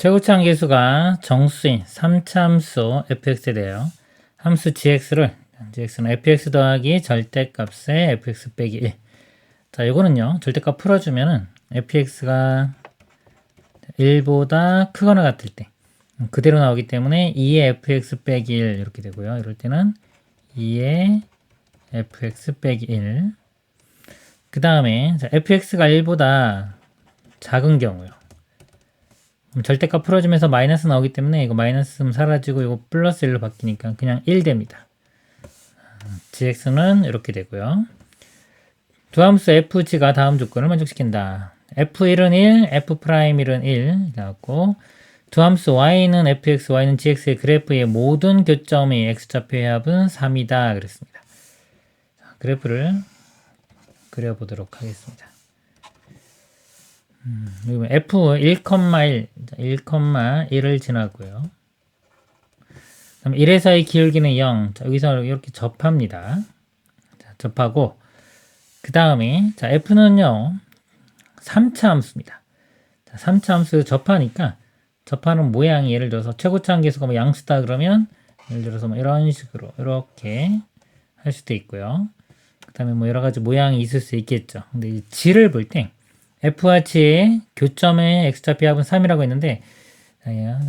최고차항 계수가 정수인 3차함수 fx에 대하여 함수 gx를 gx는 fx 더하기 절대값의 fx 빼기 1. 자, 이거는요. 절대값 풀어주면은 fx가 1보다 크거나 같을 때 그대로 나오기 때문에 2의 fx 빼기 1 이렇게 되고요. 이럴 때는 2의 fx 빼기 1. 그 다음에 fx가 1보다 작은 경우요. 절대값 풀어주면서 마이너스 나오기 때문에 이거 마이너스는 사라지고 이거 플러스 1로 바뀌니까 그냥 1 됩니다. gx는 이렇게 되고요. 두 함수 fg가 다음 조건을 만족시킨다. f1은 1, f'1은 1 나왔고 두 함수 y는 fx, y는 gx의 그래프의 모든 교점의 x좌표의 합은 3이다 그랬습니다. 자, 그래프를 그려보도록 하겠습니다. 음, f 1,1, 1,1을 지나고요. 그럼 1에서의 기울기는 0. 자, 여기서 이렇게 접합니다. 자, 접하고 그 다음에 자 f는요 3차 함수입니다. 자, 3차 함수 접하니까 접하는 모양이 예를 들어서 최고차 한계수가 뭐 양수다 그러면 예를 들어서 뭐 이런 식으로 이렇게 할 수도 있고요. 그 다음에 뭐 여러 가지 모양이 있을 수 있겠죠. 근데 이 g를 볼때 f와 g의 교점의 x좌표 합은 3이라고 했는데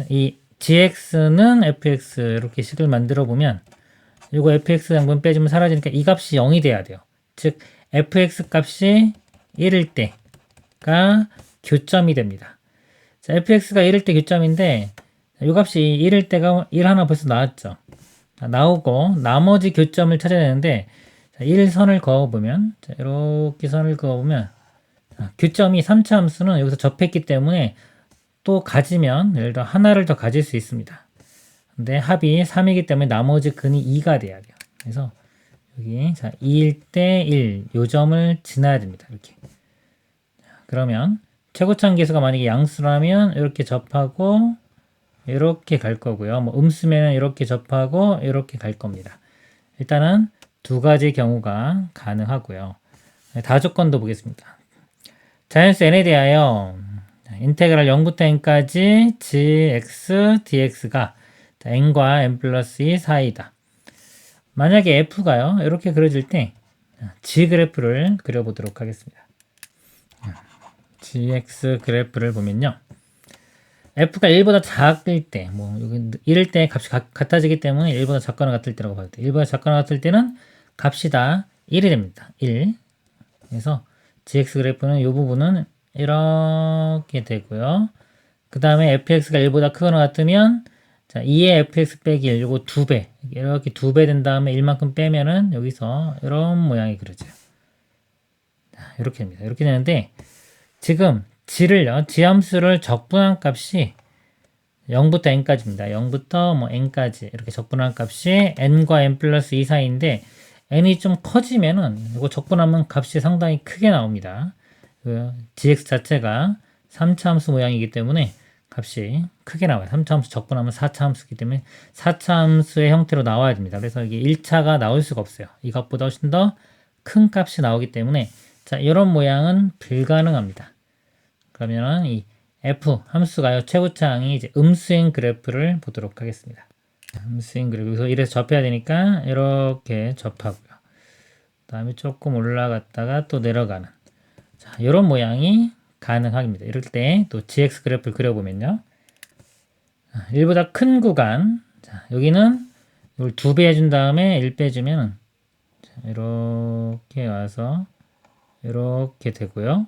이 gx는 fx 이렇게 식을 만들어 보면 이거 fx 양분 빼주면 사라지니까 이 값이 0이 돼야 돼요. 즉 fx 값이 1일 때가 교점이 됩니다. 자, fx가 1일 때 교점인데 이 값이 1일 때가 1 하나 벌써 나왔죠. 자, 나오고 나머지 교점을 찾아야 되는데 자, 1선을 그어보면 자, 이렇게 선을 그어보면 자, 교점이 3차 함수는 여기서 접했기 때문에 또 가지면 예를 들어 하나를 더 가질 수 있습니다. 근데 합이 3이기 때문에 나머지 근이 2가 돼야 돼요. 그래서 여기 자 2일 때 1, 요 점을 지나야 됩니다. 이렇게. 그러면 최고차항 계수가 만약에 양수라면 이렇게 접하고 이렇게 갈 거고요. 뭐 음수면 이렇게 접하고 이렇게 갈 겁니다. 일단은 두 가지 경우가 가능하고요. 다조건도 보겠습니다. 자연수 n에 대하여 인테그랄 0부터 n까지 gx dx가 n과 n 플러스 2 사이다. 만약에 f가요 이렇게 그려질 때 g 그래프를 그려보도록 하겠습니다. gx 그래프를 보면요. f가 1보다 작을 때, 뭐, 여기 이럴 때 값이 가, 같아지기 때문에 1보다 작거나 같을 때라고 봐야 돼. 1보다 작거나 같을 때는 값이 다 1이 됩니다. 1. 그래서 gx 그래프는 이 부분은 이렇게 되고요. 그 다음에 fx가 1보다 크거나 같으면 자, 2의 fx 빼기 1, 요거 2배. 이렇게 2배 된 다음에 1만큼 빼면은 여기서 이런 모양이 그려져요. 자, 이렇게 됩니다. 이렇게 되는데 지금 g를요. g함수를 적분한 값이 0부터 n까지입니다. 0부터 뭐 n까지 이렇게 적분한 값이 n과 n 플러스 2 사이인데 n이 좀 커지면은 이거 적분하면 값이 상당히 크게 나옵니다. 그 gx 자체가 3차 함수 모양이기 때문에 값이 크게 나와요. 3차 함수 적분하면 4차 함수이기 때문에 4차 함수의 형태로 나와야 됩니다. 그래서 이게 1차가 나올 수가 없어요. 이것보다 훨씬 더 큰 값이 나오기 때문에 자, 이런 모양은 불가능합니다. 그러면은 이 f 함수가요. 최고차항이 이제 음수인 그래프를 보도록 하겠습니다. 음수인 그래프. 그래서 이래서 접해야 되니까 이렇게 접하고요. 그다음에 조금 올라갔다가 또 내려가는 자, 이런 모양이 가능합니다. 이럴 때 또 gx 그래프를 그려보면요. 1보다 큰 구간, 자, 여기는 이걸 2배 해준 다음에 1 빼주면 이렇게 와서 이렇게 되고요.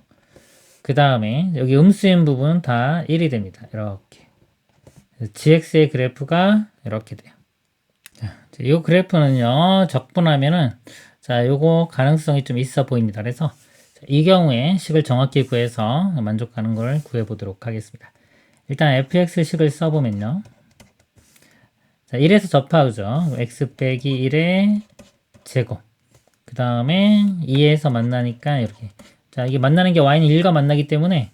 그 다음에 여기 음수인 부분은 다 1이 됩니다. 이렇게. gx의 그래프가 이렇게 돼요. 자, 이 그래프는요, 적분하면은, 자, 요거 가능성이 좀 있어 보입니다. 그래서 이 경우에 식을 정확히 구해서 만족하는 걸 구해보도록 하겠습니다. 일단 fx 식을 써보면요. 자, 1에서 접하죠. x 빼기 1의 제곱. 그 다음에 2에서 만나니까 이렇게. 자, 이게 만나는 게 y는 1과 만나기 때문에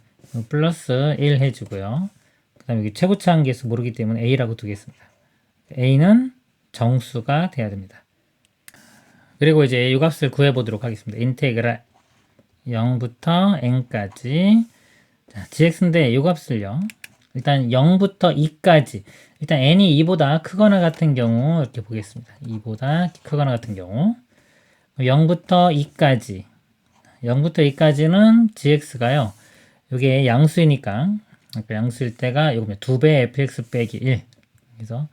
플러스 1 해주고요. 그 다음에 여기 최고차항 계수 모르기 때문에 a라고 두겠습니다. A는 정수가 돼야 됩니다. 그리고 이제 이 값을 구해 보도록 하겠습니다. 인테그랄 0부터 n까지 자, gx인데 이 값을요. 일단 0부터 2까지 일단 n이 2보다 크거나 같은 경우 이렇게 보겠습니다. 2보다 크거나 같은 경우 0부터 2까지 0부터 2까지는 gx가요. 이게 양수이니까 양수일 때가 이거면 2배 fx 빼기 1 그래서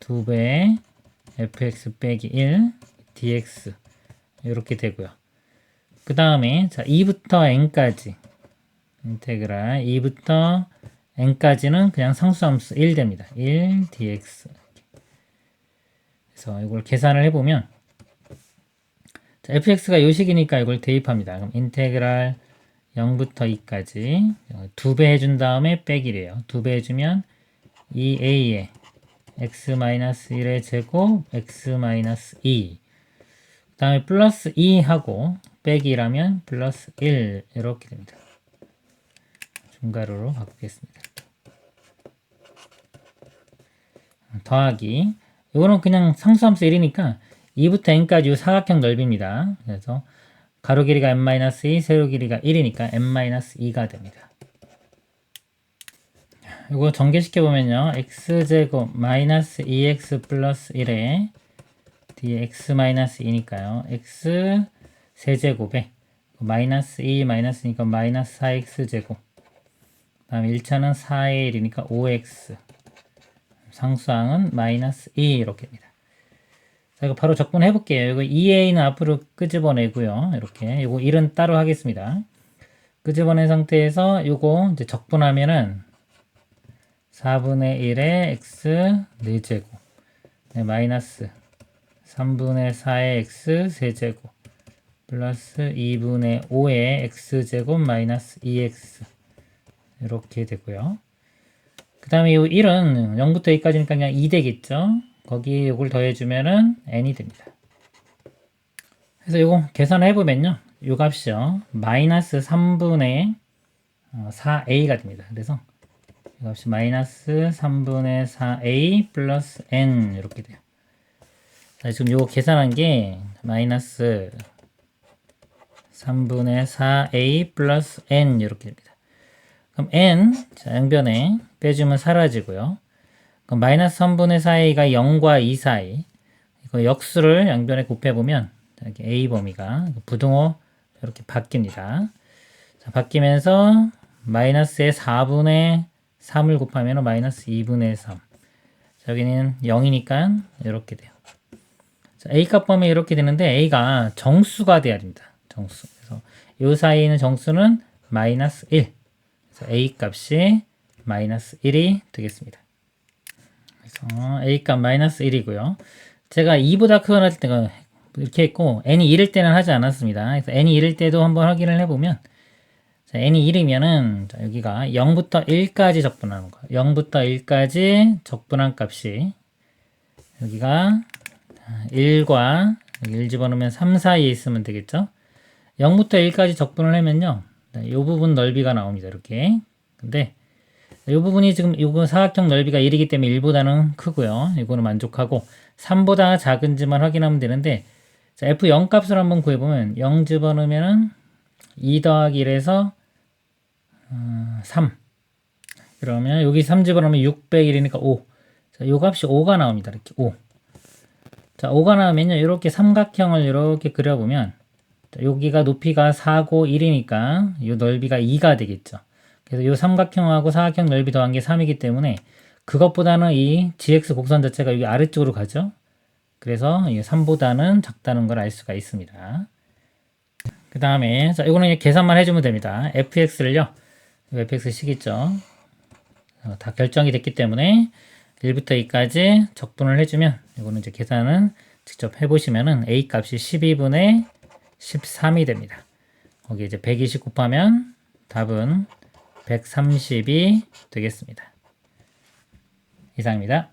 2배 fx 빼기 1 dx 이렇게 되고요. 그 다음에 자 2부터 n까지 인테그랄 2부터 n까지는 그냥 상수함수 1 됩니다. 1 dx 그래서 이걸 계산을 해보면 자, fx가 요식이니까 이걸 대입합니다. 그럼 인테그랄 0부터 2까지 2배 해준 다음에 빼기래요. 2배 해주면 2a에 x-1의 제곱 x-2 그 다음에 플러스 2 하고 빼기라면 플러스 1 이렇게 됩니다. 중괄호로 바꾸겠습니다. 더하기 이거는 그냥 상수함수 1이니까 2부터 n까지 사각형 넓입니다. 그래서 가로 길이가 n-2, 세로 길이가 1이니까 n-2가 됩니다. 이거 전개시켜 보면요. x제곱 마이너스 2x 플러스 1에 dx 마이너스 2니까요. x 세제곱에 마이너스 2 마이너스니까 마이너스 4x 제곱 다음 1차는 4의 1이니까 5x 상수항은 마이너스 2 이렇게입니다. 자, 이거 바로 적분해 볼게요. 이거 2a는 앞으로 끄집어내고요. 이렇게 이거 1은 따로 하겠습니다. 끄집어낸 상태에서 이거 이제 적분하면은 4분의 1의 x 4제곱 네, 마이너스 3분의 4의 x 세제곱 플러스 2분의 5의 x제곱 마이너스 2x 이렇게 되고요. 그 다음에 이 1은 0부터 2까지니까 그냥 2 되겠죠. 거기 이걸 더해주면은 n이 됩니다. 그래서 이거 계산을 해보면요. 이 값이요. 마이너스 3분의 4a가 됩니다. 그래서 이 값이 마이너스 3분의 4a 플러스 n 이렇게 돼요. 자, 지금 이거 계산한 게 마이너스 3분의 4a 플러스 n 이렇게 됩니다. 그럼 n 자, 양변에 빼주면 사라지고요. 그럼 마이너스 3분의 4a가 0과 2 사이 이거 역수를 양변에 곱해보면 이렇게 a 범위가 부등호 이렇게 바뀝니다. 자, 바뀌면서 마이너스의 4분의 3을 곱하면 마이너스 2분의 3 자, 여기는 0이니까 이렇게 돼요. 자, a 값 범위 이렇게 되는데 a가 정수가 돼야 됩니다. 정수. 그래서 이 사이에 있는 정수는 마이너스 1. 그래서 a 값이 마이너스 1이 되겠습니다. 그래서 a 값 마이너스 1이고요. 제가 2보다 크거나 할 때가 이렇게 했고 n이 1일 때는 하지 않았습니다. 그래서 n이 1일 때도 한번 확인을 해보면 자, n이 1이면은 자, 여기가 0부터 1까지 적분하는 거. 0부터 1까지 적분한 값이 여기가 1과 1 집어넣으면 3 사이에 있으면 되겠죠? 0부터 1까지 적분을 하면요. 이 부분 넓이가 나옵니다. 이렇게. 근데 이 부분이 지금 이거 사각형 넓이가 1이기 때문에 1보다는 크고요. 이거는 만족하고 3보다 작은지만 확인하면 되는데 자, F0 값을 한번 구해보면 0 집어넣으면 2 더하기 1에서 어, 3 그러면 여기 3 집어넣으면 601이니까 5 자, 요 값이 5가 나옵니다. 이렇게 5 자, 5가 나오면요. 이렇게 삼각형을 이렇게 그려보면 자, 여기가 높이가 4고 1이니까 이 넓이가 2가 되겠죠. 그래서 이 삼각형하고 사각형 넓이 더한 게 3이기 때문에 그것보다는 이 gx 곡선 자체가 여기 아래쪽으로 가죠. 그래서 이 3보다는 작다는 걸 알 수가 있습니다. 그 다음에 자 이거는 계산만 해주면 됩니다. fx를요. Fx 식있죠. 어, 다 결정이 됐기 때문에 1부터 2까지 적분을 해주면 이거는 이제 계산은 직접 해보시면은 a 값이 12분의 13이 됩니다. 거기 이제 120 곱하면 답은 130이 되겠습니다. 이상입니다.